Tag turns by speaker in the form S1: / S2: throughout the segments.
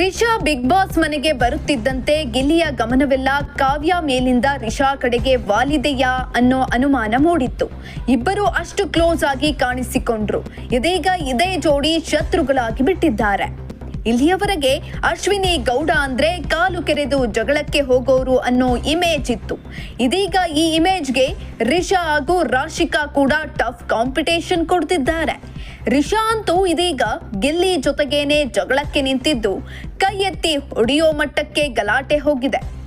S1: Risha big boss ಮನೆಗೆ ಬರುತ್ತಿದ್ದಂತೆ ಗಿಲ್ಲಿಯ ಗಮನವೆಲ್ಲ ಕಾವ್ಯ ಮೇಲಿಂದ ರಿಷಾ ಕಡೆಗೆ ವಾಲಿದೆಯಾ ಅನ್ನೋ ಅನುಮಾನ ಮೂಡಿತ್ತು. ಇಬ್ಬರು ಅಷ್ಟು ಕ್ಲೋಸ್ ಆಗಿ ಕಾಣಿಸಿಕೊಂಡ್ರು. ಇದೀಗ ಇದೇ ಜೋಡಿ ಶತ್ರುಗಳಾಗಿ ಬಿಟ್ಟಿದ್ದಾರೆ. ಇಲ್ಲಿಯವರೆಗೆ ಅಶ್ವಿನಿ ಗೌಡ ಅಂದ್ರೆ ಕಾಲು ಕೆರೆದು ಜಗಳಕ್ಕೆ ಹೋಗೋರು ಅನ್ನೋ ಇಮೇಜ್ ಇತ್ತು. ಇದೀಗ ಈ ಇಮೇಜ್ಗೆ ರಿಷಾ ಹಾಗೂ ರಾಶಿಕಾ ಕೂಡ ಟಫ್ ಕಾಂಪಿಟೇಷನ್ ಕೊಡ್ತಿದ್ದಾರೆ. ರಿಷಾ ಅಂತೂ ಇದೀಗ ಗಿಲ್ಲಿ ಜೊತೆಗೇನೆ ಜಗಳಕ್ಕೆ ನಿಂತಿದ್ದು. ಕೈ ಎತ್ತಿ ಹೊಡೆಯೋ ಮಟ್ಟಕ್ಕೆ ಗಲಾಟೆ ಹೋಗಿದೆ.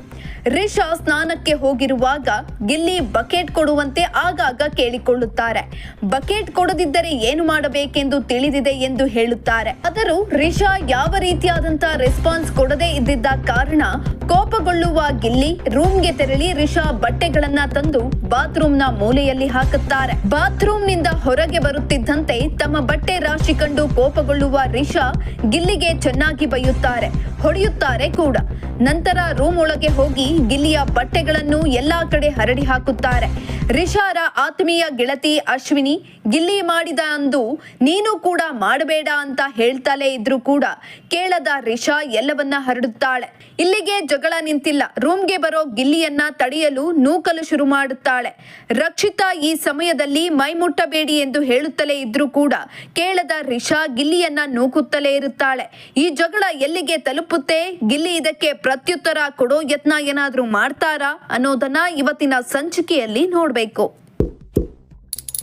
S1: ರಿಷಾ ಸ್ನಾನಕ್ಕೆ ಹೋಗಿರುವಾಗ ಗಿಲ್ಲಿ ಬಕೆಟ್ ಕೊಡುವಂತೆ ಆಗಾಗ ಕೇಳಿಕೊಳ್ಳುತ್ತಾರೆ. ಬಕೆಟ್ ಕೊಡದಿದ್ದರೆ ಏನು ಮಾಡಬೇಕೆಂದು ತಿಳಿದಿದೆ ಎಂದು ಹೇಳುತ್ತಾರೆ. ಆದರೂ ರಿಷಾ ಯಾವ ರೀತಿಯಾದಂತಹ ರೆಸ್ಪಾನ್ಸ್ ಕೊಡದೇ ಇದ್ದಿದ್ದ ಕಾರಣ ಕೋಪಗೊಳ್ಳುವ ಗಿಲ್ಲಿ ರೂಮ್ಗೆ ತೆರಳಿ ರಿಷಾ ಬಟ್ಟೆಗಳನ್ನ ತಂದು ಬಾತ್ರೂಮ್ನ ಮೂಲೆಯಲ್ಲಿ ಹಾಕುತ್ತಾರೆ. ಬಾತ್ರೂಮ್ನಿಂದ ಹೊರಗೆ ಬರುತ್ತಿದ್ದಂತೆ ತಮ್ಮ ಬಟ್ಟೆ ರಾಶಿ ಕಂಡು ಕೋಪಗೊಳ್ಳುವ ರಿಷಾ ಗಿಲ್ಲಿಗೆ ಚೆನ್ನಾಗಿ ಬೈಯುತ್ತಾರೆ. ಹೊಡೆಯುತ್ತಾರೆ ಕೂಡ. ನಂತರ ರೂಮ್ ಒಳಗೆ ಹೋಗಿ ಗಿಲ್ಲಿಯ ಬಟ್ಟೆಗಳನ್ನು ಎಲ್ಲಾ ಕಡೆ ಹರಡಿ ಹಾಕುತ್ತಾರೆ. ರಿಷಾರ ಆತ್ಮೀಯ ಗೆಳತಿ ಅಶ್ವಿನಿ ಗಿಲ್ಲಿ ಮಾಡಿದ ಅಂದು ನೀನು ಕೂಡ ಮಾಡಬೇಡ ಅಂತ ಹೇಳ್ತಲೇ ಇದ್ರು ಕೂಡ ಕೇಳದ ರಿಷಾ ಎಲ್ಲವನ್ನ ಹರಡುತ್ತಾಳೆ. ಇಲ್ಲಿಗೆ ಜಗಳ ನಿಂತಿಲ್ಲ. ರೂಮ್ಗೆ ಬರೋ ಗಿಲ್ಲಿಯನ್ನ ತಡೆಯಲು ನೂಕಲು ಶುರು ಮಾಡುತ್ತಾಳೆ. ರಕ್ಷಿತಾ ಈ ಸಮಯದಲ್ಲಿ ಮೈ ಮುಟ್ಟಬೇಡಿ ಎಂದು ಹೇಳುತ್ತಲೇ ಇದ್ರು ಕೂಡ ಕೇಳದ ರಿಷಾ ಗಿಲ್ಲಿಯನ್ನ ನೂಕುತ್ತಲೇ ಇರುತ್ತಾಳೆ. ಈ ಜಗಳ ಎಲ್ಲಿಗೆ ತಲುಪುತ್ತೆ? ಗಿಲ್ಲಿ ಇದಕ್ಕೆ ಪ್ರತ್ಯುತ್ತರ ಕೊಡೋ ಯತ್ನ ಏನಾದ್ರೂ ಮಾಡ್ತಾರಾ ಅನ್ನೋದನ್ನ ಇವತ್ತಿನ ಸಂಚಿಕೆಯಲ್ಲಿ ನೋಡ್ಬೇಕು.